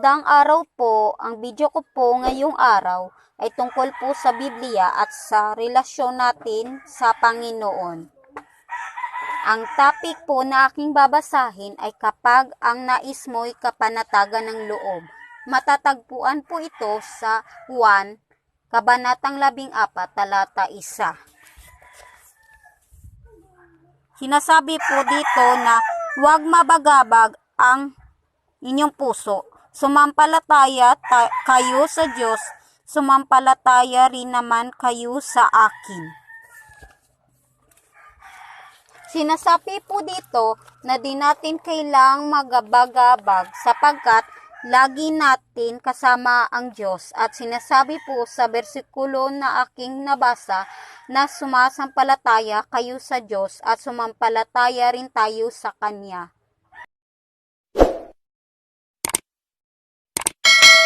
Dang araw po, ang video ko po ngayong araw ay tungkol po sa Biblia at sa relasyon natin sa Panginoon. Ang topic po na aking babasahin ay kapag ang nais mo'y kapanatagan ng loob. Matatagpuan po ito sa 1, Kabanatang 14, talata 1. Sinasabi po dito na huwag mabagabag ang inyong puso. Sumampalataya ta- kayo sa Diyos, sumampalataya rin naman kayo sa akin. Sinasabi po dito na di natin kailang magabagabag sapagkat lagi natin kasama ang Diyos at sinasabi po sa bersikulo na aking nabasa na sumasampalataya kayo sa Diyos at sumampalataya rin tayo sa Kanya.